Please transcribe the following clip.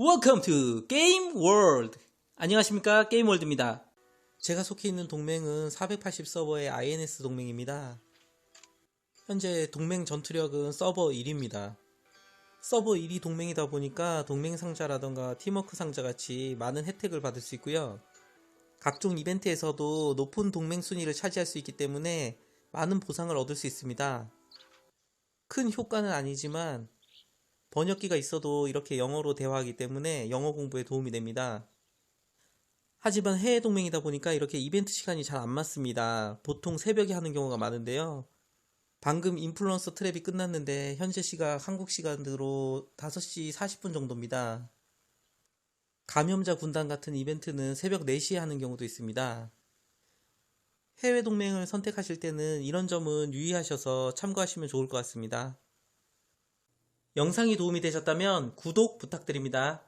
Welcome to Game World. 안녕하십니까 게임 월드입니다. 제가 속해 있는 동맹은 480 서버의 INS 동맹입니다. 현재 동맹 전투력은 서버 1입니다. 서버 1이 동맹이다 보니까 동맹 상자라던가 팀워크 상자 같이 많은 혜택을 받을 수 있고요. 각종 이벤트에서도 높은 동맹 순위를 차지할 수 있기 때문에 많은 보상을 얻을 수 있습니다. 큰 효과는 아니지만 번역기가 있어도 이렇게 영어로 대화하기 때문에 영어 공부에 도움이 됩니다. 하지만 해외 동맹이다 보니까 이렇게 이벤트 시간이 잘 안 맞습니다. 보통 새벽에 하는 경우가 많은데요. 방금 인플루언서 트랩이 끝났는데 현재 시각 한국 시간으로 5시 40분 정도입니다. 감염자 군단 같은 이벤트는 새벽 4시에 하는 경우도 있습니다. 해외 동맹을 선택하실 때는 이런 점은 유의하셔서 참고하시면 좋을 것 같습니다. 영상이 도움이 되셨다면 구독 부탁드립니다.